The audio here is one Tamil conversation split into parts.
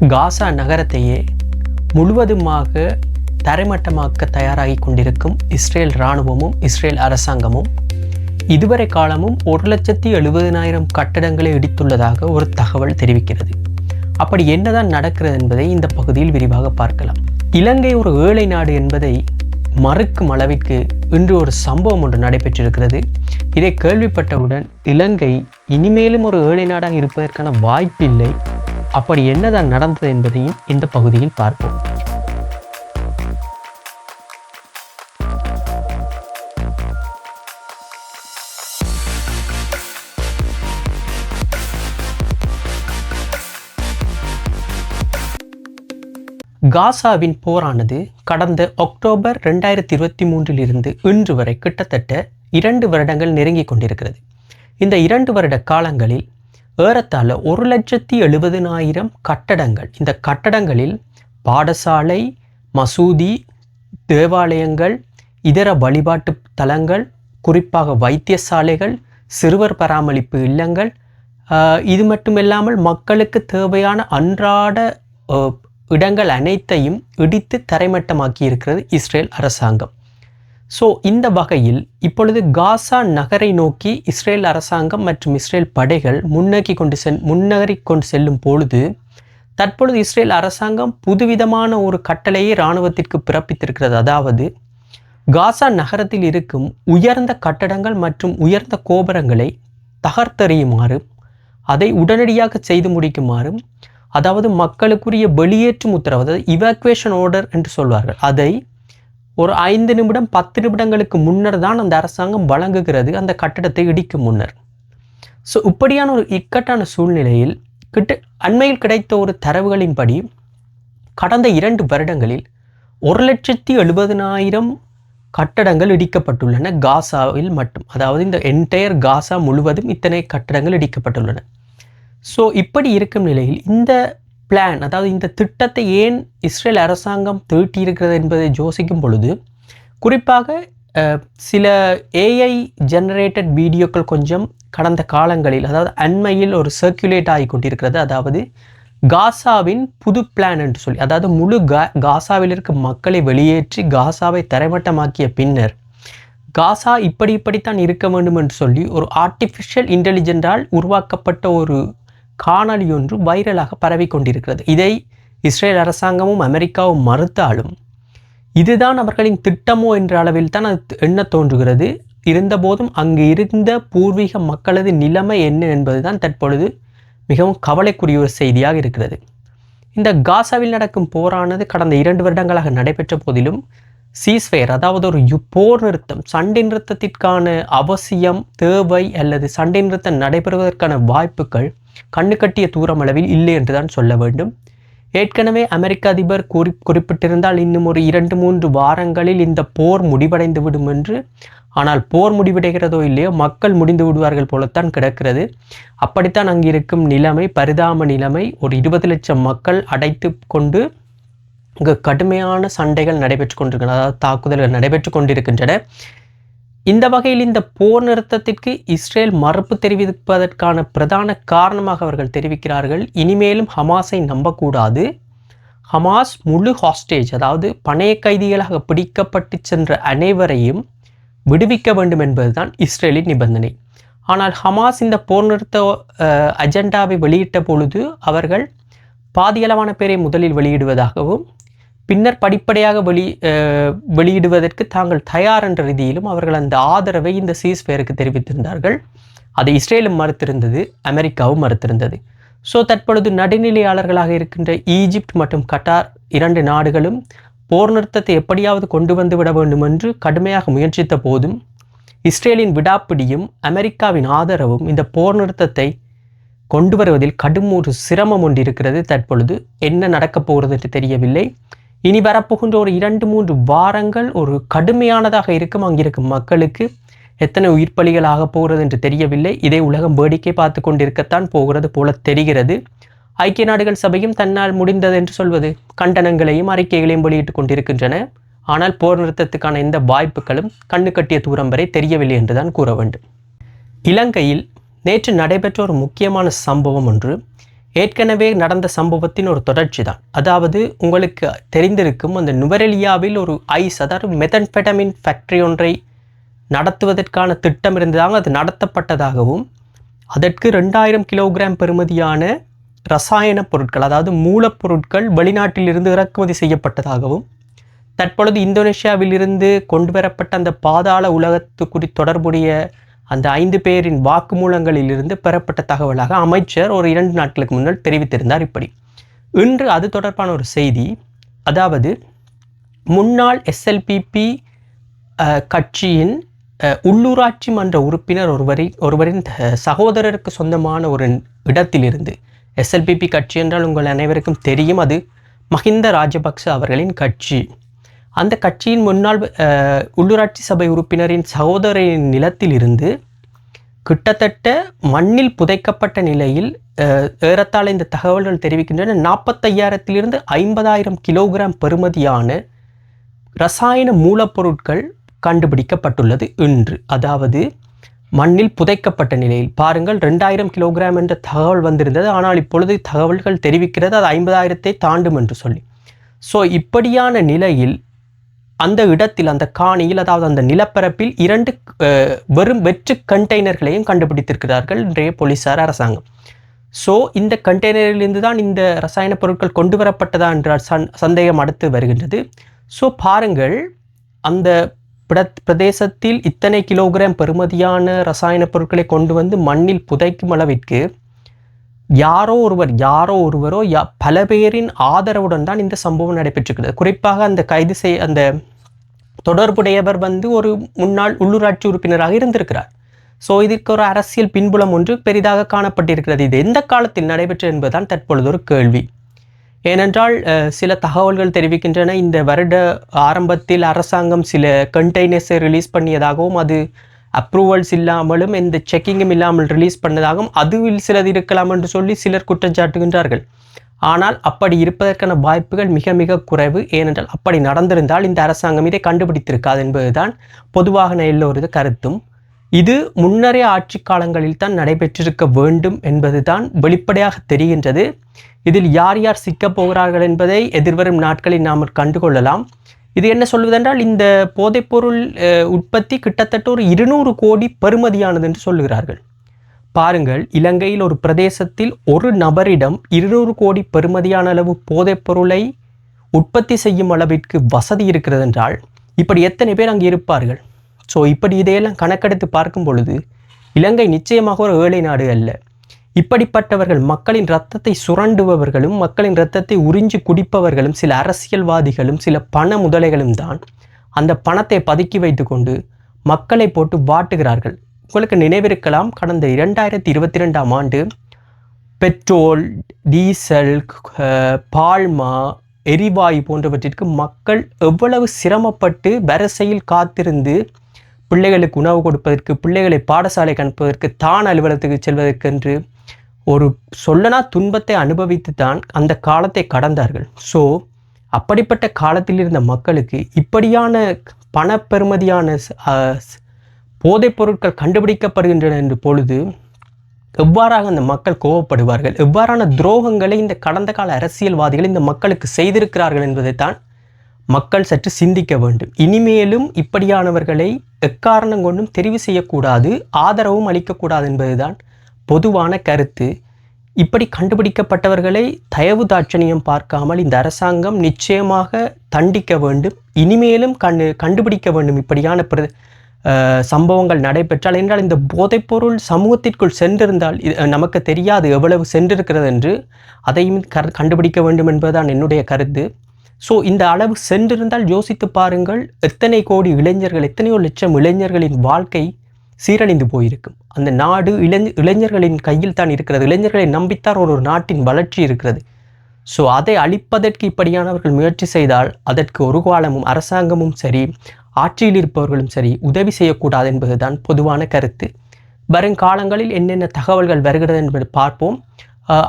காசா நகரத்தையே முழுவதுமாக தரைமட்டமாக்க தயாராகி கொண்டிருக்கும் இஸ்ரேல் இராணுவமும் இஸ்ரேல் அரசாங்கமும் இதுவரை காலமும் ஒரு லட்சத்தி எழுபதினாயிரம் கட்டடங்களை இடித்துள்ளதாக ஒரு தகவல் தெரிவிக்கிறது. அப்படி என்னதான் நடக்கிறது என்பதை இந்த பகுதியில் விரிவாக பார்க்கலாம். இலங்கை ஒரு ஏழை நாடு என்பதை மறுக்கும் அளவிற்கு இன்று ஒரு சம்பவம் ஒன்று நடைபெற்றிருக்கிறது. இதை கேள்விப்பட்டவுடன் இலங்கை இனிமேலும் ஒரு ஏழை நாடாக இருப்பதற்கான வாய்ப்பில்லை. அப்படி என்னதான் நடந்தது என்பதையும் இந்த பகுதியில் பார்ப்போம். காசாவின் போரானது கடந்த அக்டோபர் ரெண்டாயிரத்தி இருபத்தி மூன்றில் இருந்து இன்று வரை கிட்டத்தட்ட இரண்டு வருடங்கள் நெருங்கி கொண்டிருக்கிறது. இந்த இரண்டு வருட காலங்களில் ஏறத்தாழ ஒரு லட்சத்தி எழுபதினாயிரம் கட்டடங்கள். இந்த கட்டடங்களில் பாடசாலை மசூதி தேவாலயங்கள் இதர வழிபாட்டு தலங்கள் குறிப்பாக வைத்தியசாலைகள் சிறுவர் பராமரிப்பு இல்லங்கள் இது மட்டுமில்லாமல் மக்களுக்கு தேவையான அன்றாட இடங்கள் அனைத்தையும் இடித்து தரைமட்டமாக்கி இருக்கிறது இஸ்ரேல் அரசாங்கம். ஸோ இந்த வகையில் இப்பொழுது காசா நகரை நோக்கி இஸ்ரேல் அரசாங்கம் மற்றும் இஸ்ரேல் படைகள் முன்னோக்கி கொண்டு செல் முன்னகரி கொண்டு செல்லும் பொழுது தற்பொழுது இஸ்ரேல் அரசாங்கம் புதுவிதமான ஒரு கட்டளையை இராணுவத்திற்கு பிறப்பித்திருக்கிறது. அதாவது காசா நகரத்தில் இருக்கும் உயர்ந்த கட்டடங்கள் மற்றும் உயர்ந்த கோபுரங்களை தகர்த்தெறியுமாறு அதை உடனடியாக செய்து முடிக்குமாறும் அதாவது மக்களுக்குரிய வெளியேற்றும் உத்தரவு அதாவது இவாக்குவேஷன் ஆர்டர் என்று சொல்வார்கள். அதை ஒரு ஐந்து நிமிடம் பத்து நிமிடங்களுக்கு முன்னர் தான் அந்த அரசாங்கம் வழங்குகிறது அந்த கட்டடத்தை இடிக்கும் முன்னர். ஸோ இப்படியான ஒரு இக்கட்டான சூழ்நிலையில் கிட்ட அண்மையில் கிடைத்த ஒரு தரவுகளின்படி கடந்த இரண்டு வருடங்களில் ஒரு லட்சத்தி எழுபதினாயிரம் கட்டடங்கள் இடிக்கப்பட்டுள்ளன. காசாவில் மட்டும் அதாவது இந்த என்டையர் காசா முழுவதும் இத்தனை கட்டடங்கள் இடிக்கப்பட்டுள்ளன. ஸோ இப்படி இருக்கும் நிலையில் இந்த பிளான் அதாவது இந்த திட்டத்தை ஏன் இஸ்ரேல் அரசாங்கம் தீட்டியிருக்கிறது என்பதை யோசிக்கும் பொழுது குறிப்பாக சில ஏஐ ஜெனரேட்டட் வீடியோக்கள் கொஞ்சம் கடந்த காலங்களில் அதாவது அண்மையில் ஒரு சர்க்குலேட் ஆகி கொண்டிருக்கிறது. அதாவது காசாவின் புது பிளான் என்று சொல்லி அதாவது முழு கா காசாவில் இருக்கும் மக்களை வெளியேற்றி காசாவை தரைமட்டமாக்கிய பின்னர் காசா இப்படி இப்படித்தான் இருக்க வேண்டும் என்று சொல்லி ஒரு ஆர்டிஃபிஷியல் இன்டெலிஜென்டால் உருவாக்கப்பட்ட ஒரு காணொளி ஒன்று வைரலாக பரவி கொண்டிருக்கிறது. இதை இஸ்ரேல் அரசாங்கமும் அமெரிக்காவும் மறுத்தாலும் இதுதான் அவர்களின் திட்டமோ என்ற அளவில் தான் அது எண்ண தோன்றுகிறது. இருந்தபோதும் அங்கு இருந்த பூர்வீக மக்களது நிலைமை என்ன என்பதுதான் தற்பொழுது மிகவும் கவலைக்குரிய ஒரு செய்தியாக இருக்கிறது. இந்த காசாவில் நடக்கும் போரானது கடந்த இரண்டு வருடங்களாக நடைபெற்ற போதிலும் சீஸ்ஃபயர் அதாவது ஒரு யு போர் நிறுத்தம் சண்டை நிறுத்தத்திற்கான அவசியம் தேவை அல்லது சண்டை நிறுத்தம் நடைபெறுவதற்கான வாய்ப்புகள் கண்ணு கட்டிய தூரம் அளவில் இல்லை என்றுதான் சொல்ல வேண்டும். ஏற்கனவே அமெரிக்க அதிபர் குறி குறிப்பிட்டிருந்தால் இன்னும் ஒரு இரண்டு மூன்று வாரங்களில் இந்த போர் முடிவடைந்து விடும் என்று. ஆனால் போர் முடிவடைகிறதோ இல்லையோ மக்கள் முடிந்து விடுவார்கள் போலத்தான் கிடக்கிறது. அப்படித்தான் அங்கு இருக்கும் நிலைமை பரிதாப நிலைமை. ஒரு இருபது லட்சம் மக்கள் அடைத்து கொண்டு இங்கு கடுமையான சண்டைகள் நடைபெற்று கொண்டிருக்கின்றன அதாவது தாக்குதல்கள் நடைபெற்று கொண்டிருக்கின்றன. இந்த வகையில் இந்த போர் நிறுத்தத்திற்கு இஸ்ரேல் மறுப்பு தெரிவிப்பதற்கான பிரதான காரணமாக அவர்கள் தெரிவிக்கிறார்கள். இனிமேலும் ஹமாஸை நம்பக்கூடாது. ஹமாஸ் முழு ஹாஸ்டேஜ் அதாவது பணைய கைதிகளாக பிடிக்கப்பட்டு சென்ற அனைவரையும் விடுவிக்க வேண்டும் என்பதுதான் இஸ்ரேலின் நிபந்தனை. ஆனால் ஹமாஸ் இந்த போர் நிறுத்த அஜெண்டாவை வெளியிட்ட பொழுது அவர்கள் பாதியளவான பேரை முதலில் வெளியிடுவதாகவும் பின்னர் படிப்படியாக வெளி வெளியிடுவதற்கு தாங்கள் தயார் என்ற ரீதியிலும் அவர்கள் அந்த ஆதரவை இந்த சீஸ்பேருக்கு தெரிவித்திருந்தார்கள். அதை இஸ்ரேலும் மறுத்திருந்தது அமெரிக்காவும் மறுத்திருந்தது. ஸோ தற்பொழுது நடுநிலையாளர்களாக இருக்கின்ற ஈஜிப்ட் மற்றும் கட்டார் இரண்டு நாடுகளும் போர் நிறுத்தத்தை எப்படியாவது கொண்டு வந்து விட வேண்டும் என்று கடுமையாக முயற்சித்த போதும் இஸ்ரேலின் விடாப்பிடியும் அமெரிக்காவின் ஆதரவும் இந்த போர் நிறுத்தத்தை கொண்டு வருவதில் கடும் ஒரு சிரமம் ஒன்று இருக்கிறது தற்பொழுது என்ன நடக்கப் போகிறது என்று தெரியவில்லை. இனி வரப்போகின்ற ஒரு இரண்டு மூன்று வாரங்கள் ஒரு கடுமையானதாக இருக்கும். அங்கிருக்கும் மக்களுக்கு எத்தனை உயிர் பலிகள் ஆகப் போகிறது என்று தெரியவில்லை. இதை உலகம் வேடிக்கை பார்த்து கொண்டிருக்கத்தான் போகிறது போல தெரிகிறது. ஐக்கிய நாடுகள் சபையும் தன்னால் முடிந்தது என்று சொல்வது கண்டனங்களையும் அறிக்கைகளையும் வெளியிட்டுக் கொண்டிருக்கின்றன. ஆனால் போர் நிறுத்தத்துக்கான எந்த வாய்ப்புகளும் கண்ணு கட்டிய தூரம் வரை தெரியவில்லை என்றுதான் கூற வேண்டும். இலங்கையில் நேற்று நடைபெற்ற ஒரு முக்கியமான சம்பவம் ஒன்று ஏற்கனவே நடந்த சம்பவத்தின் ஒரு தொடர்ச்சி தான் அதாவது உங்களுக்கு தெரிந்திருக்கும் அந்த நுவரெலியாவில் ஒரு ஐஸ் அதாவது மெத்தன்பெட்டமின் ஃபேக்ட்ரி ஒன்றை நடத்துவதற்கான திட்டம் இருந்ததாக அது நடத்தப்பட்டதாகவும் அதற்கு ரெண்டாயிரம் கிலோகிராம் பெறுமதியான ரசாயன பொருட்கள் அதாவது மூலப்பொருட்கள் வெளிநாட்டிலிருந்து இறக்குமதி செய்யப்பட்டதாகவும் தற்பொழுது இந்தோனேஷியாவில் இருந்து கொண்டு வரப்பட்ட அந்த பாதாள உலகத்து குறி தொடர்புடைய அந்த ஐந்து பேரின் வாக்குமூலங்களிலிருந்து பெறப்பட்ட தகவலாக அமைச்சர் ஒரு இரண்டு நாட்களுக்கு முன்னால் தெரிவித்திருந்தார் இப்படி. இன்று அது தொடர்பான ஒரு செய்தி அதாவது முன்னாள் எஸ்எல்பிபி கட்சியின் உள்ளூராட்சி மன்ற உறுப்பினர் ஒருவரை ஒருவரின் சகோதரருக்கு சொந்தமான ஒரு இடத்திலிருந்து எஸ்எல்பிபி கட்சி என்றால் உங்கள் அனைவருக்கும் தெரியும் அது மஹிந்த ராஜபக்ச அவர்களின் கட்சி. அந்த கட்சியின் முன்னாள் உள்ளூராட்சி சபை உறுப்பினரின் சகோதரின் நிலத்திலிருந்து கிட்டத்தட்ட மண்ணில் புதைக்கப்பட்ட நிலையில் ஏறத்தாழ இந்த தகவல்கள் தெரிவிக்கின்றன. நாற்பத்தையாயிரத்திலிருந்து ஐம்பதாயிரம் கிலோகிராம் பெறுமதியான ரசாயன மூலப்பொருட்கள் கண்டுபிடிக்கப்பட்டுள்ளது இன்று. அதாவது மண்ணில் புதைக்கப்பட்ட நிலையில். பாருங்கள் ரெண்டாயிரம் கிலோகிராம் என்ற தகவல் வந்திருந்தது. ஆனால் இப்பொழுது தகவல்கள் தெரிவிக்கிறது. அது ஐம்பதாயிரத்தை தாண்டும் என்று சொல்லி. ஸோ இப்படியான நிலையில் அந்த இடத்தில் அந்த காணியில் அதாவது அந்த நிலப்பரப்பில் இரண்டு வெறும் வெற்று கண்டெய்னர்களையும் கண்டுபிடித்திருக்கிறார்கள் இன்றைய போலீசார் அரசாங்கம். ஸோ இந்த கண்டெய்னரிலிருந்து தான் இந்த ரசாயன பொருட்கள் கொண்டு வரப்பட்டதா என்ற சந் சந்தேகம் அடுத்து வருகின்றது. ஸோ பாருங்கள் அந்த பிர- பிரதேசத்தில் இத்தனை கிலோகிராம் பெறுமதியான ரசாயன பொருட்களை கொண்டு வந்து மண்ணில் புதைக்கும் அளவிற்கு யாரோ ஒருவர் யாரோ ஒருவரோ யா பல பேரின் ஆதரவுடன் தான் இந்த சம்பவம் நடைபெற்றிருக்கிறது. குறிப்பாக அந்த கைது செய் அந்த தொடர்புடையவர் வந்து ஒரு முன்னாள் உள்ளூராட்சி உறுப்பினராக இருந்திருக்கிறார். ஸோ இதற்கு ஒரு அரசியல் பின்புலம் ஒன்று பெரிதாக காணப்பட்டிருக்கிறது. இது எந்த காலத்தில் நடைபெற்றது என்பதுதான் தற்பொழுது ஒரு கேள்வி. ஏனென்றால் சில தகவல்கள் தெரிவிக்கின்றன. இந்த வருட ஆரம்பத்தில் அரசாங்கம் சில கண்டெய்னர்ஸை ரிலீஸ் பண்ணியதாகவும் அது அப்ரூவல்ஸ் இல்லாமலும் எந்த செக்கிங்கும் இல்லாமல் ரிலீஸ் பண்ணதாகவும் அதுவில் சிலது இருக்கலாம் என்று சொல்லி சிலர் குற்றம் சாட்டுகின்றார்கள். ஆனால் அப்படி இருப்பதற்கான வாய்ப்புகள் மிக மிக குறைவு. ஏனென்றால் அப்படி நடந்திருந்தால் இந்த அரசாங்கம் இதை கண்டுபிடித்திருக்காது என்பதுதான் பொதுவாக எல்லோரது கருத்தும். இது முன்னரே ஆட்சி காலங்களில் தான் நடைபெற்றிருக்க வேண்டும் என்பதுதான் வெளிப்படையாக தெரிகின்றது. இதில் யார் யார் சிக்கப் போகிறார்கள் என்பதை எதிர்வரும் நாட்களில் நாம் கண்டுகொள்ளலாம். இது என்ன சொல்வதென்றால் இந்த போதைப்பொருள் உற்பத்தி கிட்டத்தட்ட ஒரு இருநூறு கோடி பெறுமதியானது என்று சொல்லுகிறார்கள். பாருங்கள் இலங்கையில் ஒரு பிரதேசத்தில் ஒரு நபரிடம் இருநூறு கோடி பெறுமதியான அளவு போதைப்பொருளை உற்பத்தி செய்யும் அளவிற்கு வசதி இருக்கிறது என்றால் இப்படி எத்தனை பேர் அங்கே இருப்பார்கள்? ஸோ இப்படி இதையெல்லாம் கணக்கெடுத்து பார்க்கும் பொழுது இலங்கை நிச்சயமாக ஒரு ஏழை நாடு அல்ல. இப்படிப்பட்டவர்கள் மக்களின் ரத்தத்தை சுரண்டுபவர்களும் மக்களின் ரத்தத்தை உறிஞ்சி குடிப்பவர்களும் சில அரசியல்வாதிகளும் சில பண முதலைகளும் தான் அந்த பணத்தை பதுக்கி வைத்துக்கொண்டு மக்களை போட்டு வாட்டுகிறார்கள். உங்களுக்கு நினைவிருக்கலாம் கடந்த இரண்டாயிரத்தி இருபத்தி ரெண்டாம் ஆண்டு பெட்ரோல் டீசல் பால்மா எரிவாயு போன்றவற்றிற்கு மக்கள் எவ்வளவு சிரமப்பட்டு வரிசையில் காத்திருந்து பிள்ளைகளுக்கு உணவு கொடுப்பதற்கு பிள்ளைகளை பாடசாலைக்கு அனுப்புவதற்கு தான் அலுவலகத்துக்கு செல்வதற்கென்று ஒரு சொல்லனா துன்பத்தை அனுபவித்து தான் அந்த காலத்தை கடந்தார்கள். ஸோ அப்படிப்பட்ட காலத்தில் இருந்த மக்களுக்கு இப்படியான பணப்பெறுமதியான போதைப் பொருட்கள் கண்டுபிடிக்கப்படுகின்றன என்ற பொழுது எவ்வாறாக அந்த மக்கள் கோவப்படுவார்கள் எவ்வாறான துரோகங்களை இந்த கடந்த கால அரசியல்வாதிகள் இந்த மக்களுக்கு செய்திருக்கிறார்கள் என்பதைத்தான் மக்கள் சற்று சிந்திக்க வேண்டும். இனிமேலும் இப்படியானவர்களை எக்காரணம் கொண்டும் தெரிவு செய்யக்கூடாது ஆதரவும் அளிக்கக்கூடாது என்பதுதான் பொதுவான கருத்து. இப்படி கண்டுபிடிக்கப்பட்டவர்களை தயவு தாட்சணியம் பார்க்காமல் இந்த அரசாங்கம் நிச்சயமாக தண்டிக்க வேண்டும். இனிமேலும் கண்டு கண்டுபிடிக்க வேண்டும். இப்படியான பிர சம்பவங்கள் நடைபெற்றால் என்றால் இந்த போதைப்பொருள் சமூகத்திற்குள் சென்றிருந்தால் நமக்கு தெரியாது எவ்வளவு சென்றிருக்கிறது என்று. அதையும் கர் கண்டுபிடிக்க வேண்டும் என்பதுதான் என்னுடைய கருத்து. ஸோ இந்த அளவு சென்றிருந்தால் யோசித்து பாருங்கள். எத்தனை கோடி இளைஞர்கள் எத்தனையோ லட்சம் இளைஞர்களின் வாழ்க்கை சீரழிந்து போயிருக்கும். அந்த நாடு இளைஞ இளைஞர்களின் கையில் தான் இருக்கிறது. இளைஞர்களை நம்பித்தான் ஒரு ஒரு நாட்டின் வளர்ச்சி இருக்கிறது. ஸோ அதை அழிப்பதற்கு இப்படியானவர்கள் முயற்சி செய்தால் அதற்கு ஒரு காலமும் அரசாங்கமும் சரி ஆட்சியில் இருப்பவர்களும் சரி உதவி செய்யக்கூடாது என்பதுதான் பொதுவான கருத்து. வருங்காலங்களில் என்னென்ன தகவல்கள் வருகிறது என்பது பார்ப்போம்.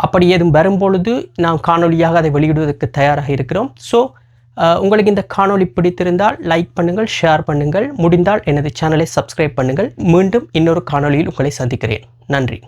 அப்படி ஏதும் வரும்பொழுது நாம் காணொளியாக அதை வெளியிடுவதற்கு தயாராக இருக்கிறோம். ஸோ உங்களுக்கு இந்த காணொளி பிடித்திருந்தால் லைக் பண்ணுங்கள் ஷேர் பண்ணுங்கள். முடிந்தால் எனது சேனலை சப்ஸ்கிரைப் பண்ணுங்கள். மீண்டும் இன்னொரு காணொளியில் உங்களை சந்திக்கிறேன். நன்றி.